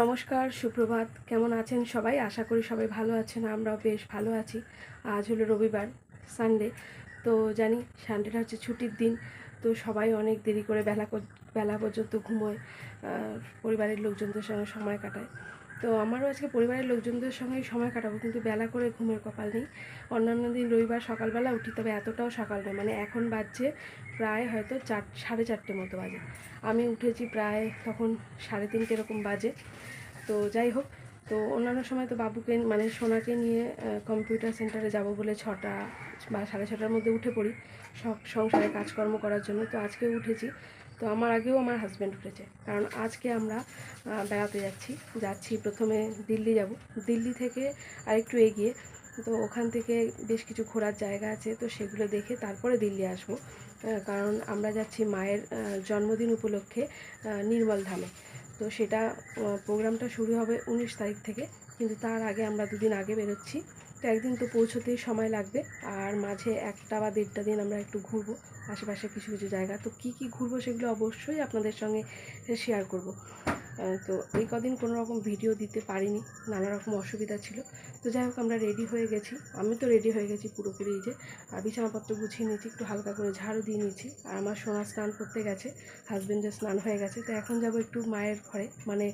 নমস্কার, সুপ্রভাত। কেমন আছেন সবাই? আশা করি সবাই ভালো আছেন, আমরাও বেশ ভালো আছি। আজ হলো রবিবার সানডে তো জানি সানডেটা হচ্ছে ছুটির দিন, তো সবাই অনেক দেরি করে বেলা বেলা পর্যন্ত ঘুমোয় পরিবারের লোকজনদের সঙ্গে সময় কাটায়। তো আমারও আজকে পরিবারের লোকজনদের সঙ্গে সময় কাটাবো, কিন্তু বেলা করে ঘুমের কপাল নেই। অন্যান্য দিন রবিবার সকালবেলা উঠি, তবে এতটাও সকাল নয়। মানে এখন বাজছে প্রায় হয়তো চার, সাড়ে চারটে মতো বাজে। আমি উঠেছি প্রায় তখন সাড়ে তিনটে এরকম বাজে। তো যাই হোক, তো অন্যান্য সময় তো বাবুকে মানে সোনাকে নিয়ে কম্পিউটার সেন্টারে যাব বলে ছটা বা সাড়ে ছটার মধ্যে উঠে পড়ি। সংসারে কাজকর্ম করার জন্য। তো আজকে উঠেছি। তো আমার আগেও আমার হাজব্যান্ড উঠেছে। কারণ আজকে আমরা বেড়াতে যাচ্ছি যাচ্ছি প্রথমে দিল্লি যাব। দিল্লি থেকে আরেকটু এগিয়ে, তো ওখান থেকে বেশ কিছু ঘোরার জায়গা আছে, তো সেগুলো দেখে তারপরে দিল্লি আসব। কারণ আমরা যাচ্ছি মায়ের জন্মদিন উপলক্ষে নির্মল ধামে। তো সেটা প্রোগ্রামটা শুরু হবে উনিশ তারিখ থেকে, কিন্তু তার আগে আমরা দুদিন আগে বেরোচ্ছি। তো একদিন তো পৌঁছতেই সময় লাগবে, আর মাঝে একটা বা দেড়টা দিন আমরা একটু ঘুরবো, আশেপাশে কিছু কিছু জায়গা। তো কি কি ঘুরবো সেগুলো অবশ্যই আপনাদের সঙ্গে শেয়ার করব। তো এই কদিন কোনো রকম ভিডিও দিতে পারিনি, নানা রকম অসুবিধা ছিল। তো যাই হোক, আমরা রেডি হয়ে গেছি। আমি তো রেডি হয়ে গেছি পুরোপুরি যে, আর বিছানাপত্র গুছিয়ে নিয়েছি, একটু হালকা করে ঝাড়ু দিয়ে নিয়েছি। আর আমার সোনা স্নান করতে গেছে হাজবেন্ডের স্নান হয়ে গেছে। তো এখন যাব একটু মায়ের ঘরে মানে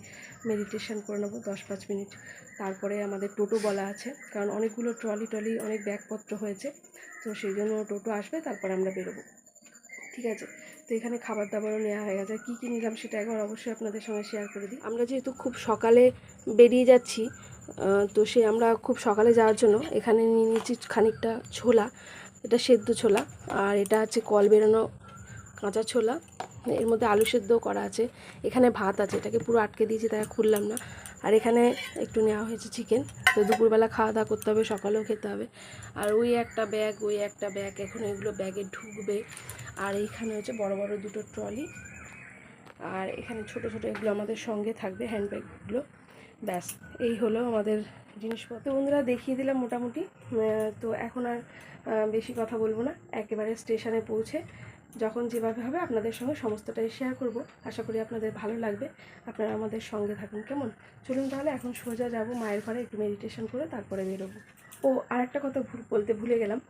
মেডিটেশন করে নেব দশ পাঁচ মিনিট। তারপরে আমাদের টোটো বলা আছে, কারণ অনেকগুলো ট্রলি টলি, অনেক ব্যাগপত্র হয়েছে। তো সেই জন্য টোটো আসবে, তারপর আমরা বেরোবো। ঠিক আছে? তো এখানে খাবার দাবারও নেওয়া হয়ে গেছে। কী কী নিলাম সেটা একবার অবশ্যই আপনাদের সঙ্গে শেয়ার করে দিই। আমরা যেহেতু খুব সকালে বেরিয়ে যাচ্ছি তো সে আমরা খুব সকালে যাওয়ার জন্য এখানে নিয়ে নিয়েছি খানিকটা ছোলা, এটা সেদ্ধ ছোলা, আর এটা হচ্ছে কল বেরোনো কাঁচা ছোলা। এর মধ্যে আলু সেদ্ধও করা আছে। এখানে ভাত আছে, এটাকে পুরো আটকে দিয়েছি, তাই খুললাম না। আর এখানে একটু নেওয়া হয়েছে চিকেন তো দুপুরবেলা খাওয়া দাওয়া করতে হবে, সকালেও খেতে হবে। আর ওই একটা ব্যাগ ওই একটা ব্যাগ এখন এগুলো ব্যাগে ঢুকবে। আর এইখানে হচ্ছে বড় বড় দুটো ট্রলি আর এখানে ছোট ছোট এগুলো আমাদের সঙ্গে থাকবে হ্যান্ডব্যাগগুলো ব্যাস, এই হলো আমাদের জিনিসপত্র। বন্ধুরা, দেখিয়ে দিলাম মোটামুটি। তো এখন আর বেশি কথা বলব না। একেবারে স্টেশনে পৌঁছে যখন যেভাবে হবে আপনাদের সঙ্গে সমস্তটাই শেয়ার করব। আশা করি আপনাদের ভালো লাগবে। আপনারা আমাদের সঙ্গে থাকুন, কেমন? চলুন তাহলে এখন সোজা যাব মায়ের ঘরে, একটু মেডিটেশন করে তারপরে বেরোবো। ও আর একটা কথা ভুল বলতে ভুলে গেলাম,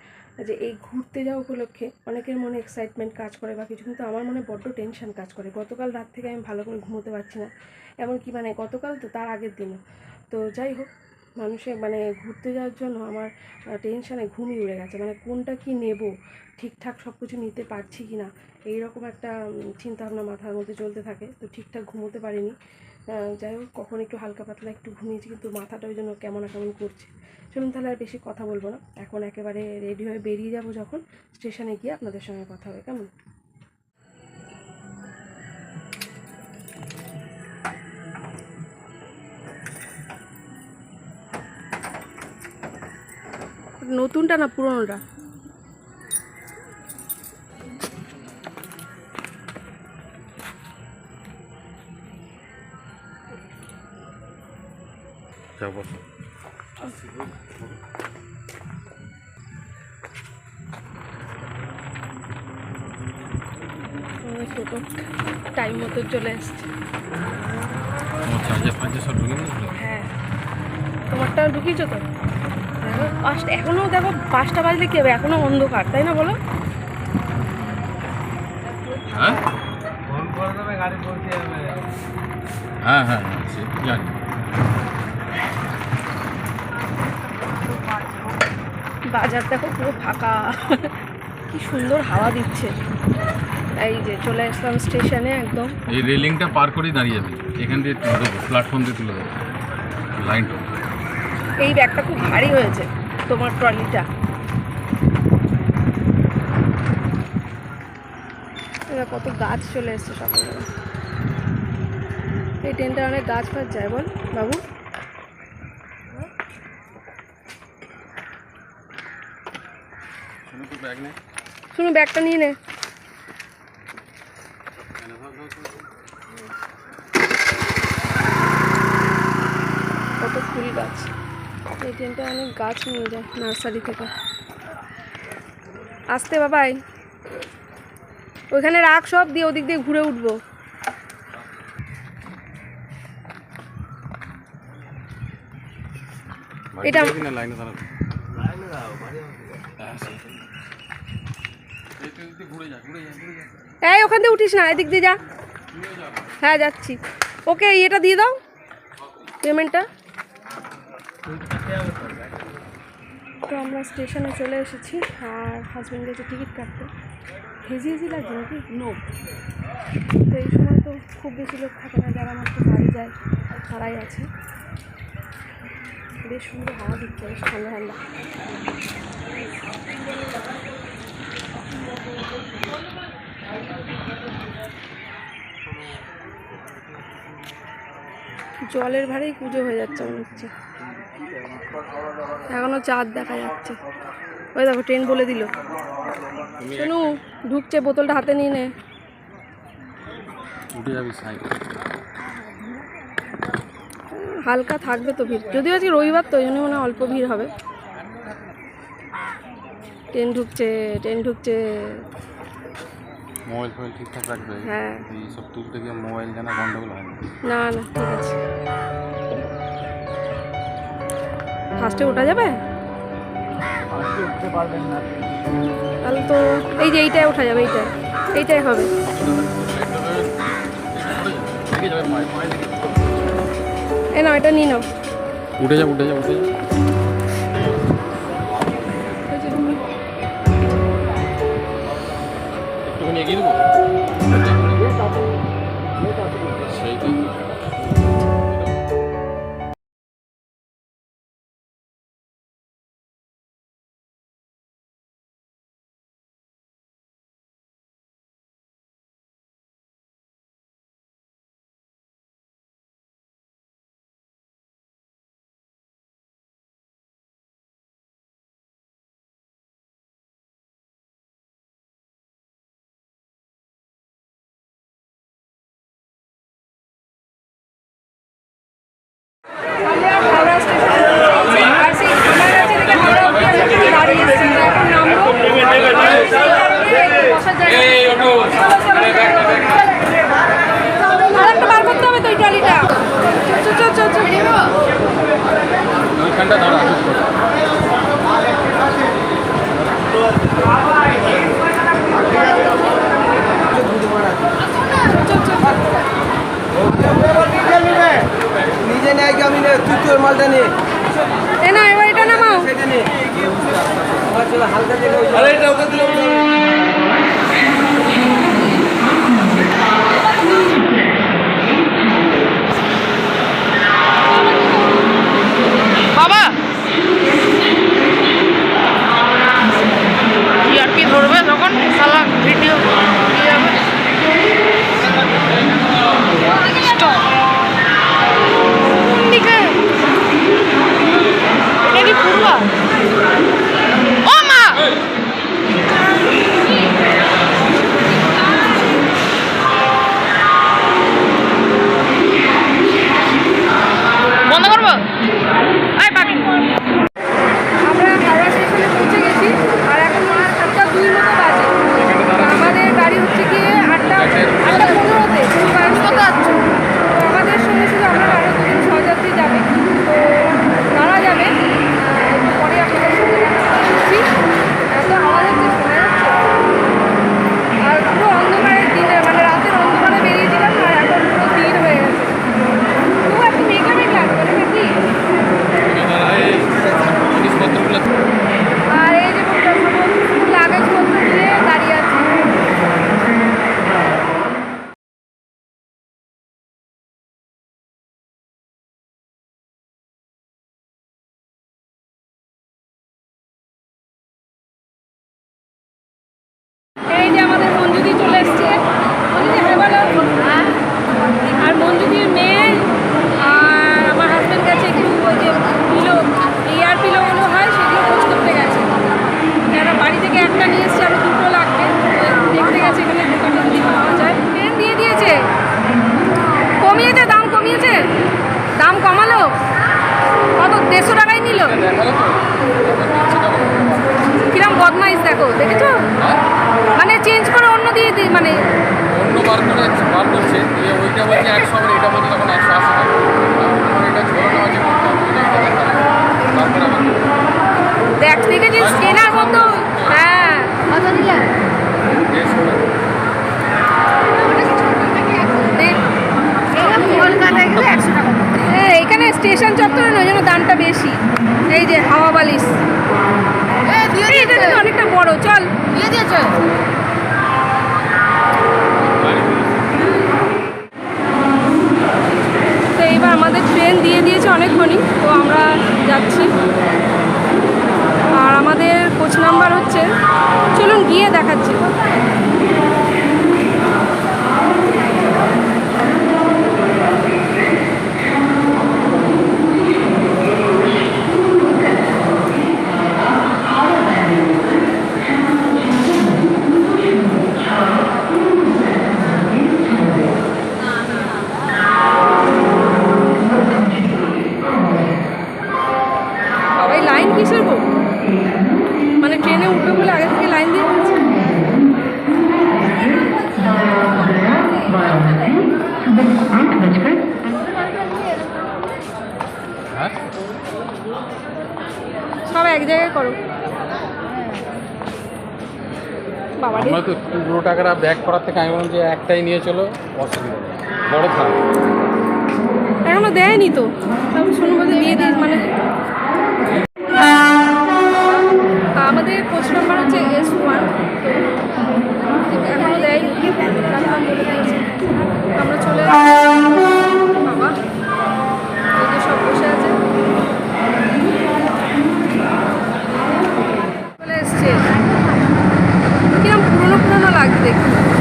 যে এই ঘুরতে যাওয়া উপলক্ষে অনেকের মনে এক্সাইটমেন্ট কাজ করে বা কিছু, কিন্তু আমার মনে বড্ড টেনশন কাজ করে। গতকাল রাত থেকে আমি ভালো করে ঘুমোতে পারছি না। এমনকি মানে গতকাল তো তার আগের দিনও। তো যাই হোক মানুষের মানে ঘুরতে যাওয়ার জন্য আমার টেনশানে ঘুমই উড়ে গেছে। মানে কোনটা কি নেব? ঠিকঠাক সব কিছু নিতে পারছি কি না এইরকম একটা চিন্তা ভাবনা মাথার মধ্যে চলতে থাকে। তো ঠিকঠাক ঘুমোতে পারিনি। যাই হোক, কখন একটু হালকা পাতলা একটু ঘুমিয়েছি, কিন্তু মাথাটা ওই জন্য কেমন কেমন করছে। চলুন তাহলে আর বেশি কথা বলব না। এখন একেবারে রেডি হয়ে বেরিয়ে যাব যখন। স্টেশনে গিয়ে আপনাদের সঙ্গে কথা হবে, কেমন? নতুনটা না পুরোনোটা? টাইম মতো চলে এসছে হ্যাঁ। তোমারটা ঢুকিয়েছো তো? দেখো পাঁচটা এখনও দেখো পাঁচটা বাজলে কি হবে? এখনও অন্ধকার তাই না বলো? হ্যাঁ? ফোন করে দেবে গাড়ি পৌঁছে যাবে। হ্যাঁ হ্যাঁ হ্যাঁ জানি। বাজার দেখো পুরো ফাঁকা। কি সুন্দর হাওয়া দিচ্ছে। এই যে চলে আসলাম স্টেশনে একদম। এই রেলিংটা পার করেই দাঁড়িয়ে যাবে। এখান দিয়ে তুলে দেবো প্ল্যাটফর্ম দিয়ে তুলে দেবো। লাইনটা এই ব্যাগটা খুব ভারী হয়েছে তোমার ট্রলিটা। কত গাছ চলে এসছে সকালবেলা। এই ট্রেনটা অনেক গাছ ফাছ যায় বল বাবু। শুনো ব্যাগটা নিয়ে নে। কত ফুল গাছ। এই দিনটা অনেক গাছ নিয়ে যায় নার্সারি থেকে। আসতে বাবাই। ওইখানে রাখ সব দিয়ে ওদিক দিয়ে ঘুরে উঠব। এটা ওখান দিয়ে উঠিস না এদিক দিয়ে যা। হ্যাঁ যাচ্ছি। ওকে এটা দিয়ে দাও। পেমেন্টটা। তো আমরা স্টেশনে চলে এসেছি আর হাজব্যান্ড গেছে টিকিট কাটতে। হেজি হেজি লাগবে নাকি? নো তো এই সময় তো খুব বেশি লোক থাকে না যারা মাত্র বাড়ি যায় তারাই আছে। বেশ সুন্দর হাওয়া দিচ্ছে বেশ ঠান্ডা ঠান্ডা। জলের ভারেই পুজো হয়ে যাচ্ছে মনে হচ্ছে। এখনও চাঁদ দেখা যাচ্ছে। ওই দেখো ট্রেন বলে দিল। শুনু ঢুকছে বোতলটা হাতে নিয়ে নে। হালকা থাকবে তো ভিড়। যদিও আজকে রবিবার তো ওই জন্য মনে অল্প ভিড় হবে। ট্রেন ঢুকছে ট্রেন ঢুকছে। মোবাইল ফোন ঠিকঠাক রাখবে? হ্যাঁ। এই সব তুলতে গিয়ে মোবাইল জানা গন্ডগোল হয় না না ঠিক আছে। ফার্স্টে ওঠা যাবে? তাহলে তো এই যে এইটাই ওঠা যাবে এইটাই। এইটাই হবে। এ নাও এটা নিয়ে নাও। উঠে যাও উঠে যাও উঠে একটুখানি এগিয়ে দেবো? 是。হ্যাঁ এখানে স্টেশন চত্বরে ওই জন্য দামটা বেশি। এই যে হাওয়া বালিশ। অনেকটা বড় চল। দিয়ে চল তো এবার আমাদের ট্রেন দিয়ে দিয়েছে অনেক পনেরো টাকাটা ব্যাক করার থেকে আমি বললাম যে একটাই নিয়ে চলো। অসুবিধা বড় খারাপ। এখনও দেয়নি তো। আমি শোনো বলতে দিয়ে দিই মানে। আমাদের কোচ নাম্বার হচ্ছে এস ওয়ান এখনও দেয়নি। আমরা চলে পুরনো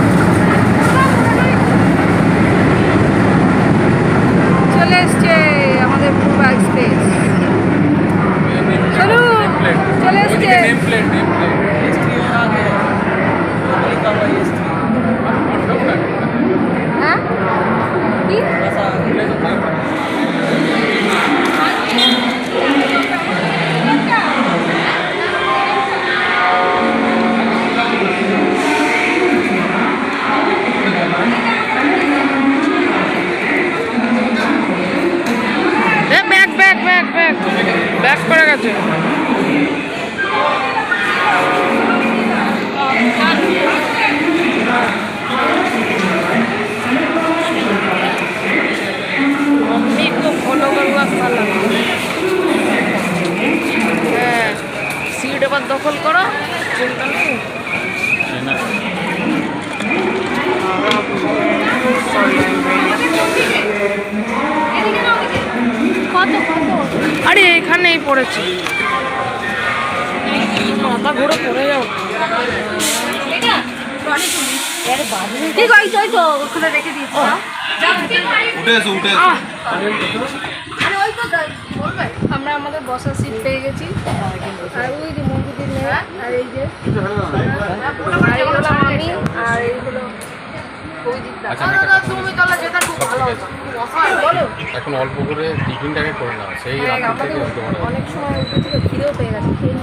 দখল করো। আরে এখানেই পড়েছে। মাথা ঘুরে পড়ে যাও আমরা আমাদের বসার সিট পেয়ে গেছি। আর ওই আর এই যে আর এই আমি আর এই হলো অভিজিৎ দা। আমি একটা কথা তুমি বলি। তাহলে যেটা খুব ভালো হতো বলো এখন অল্প করে টিফিনটাকে করে নাও, সেই অনেক সময় খিদেও পেয়ে গেছে, খেয়ে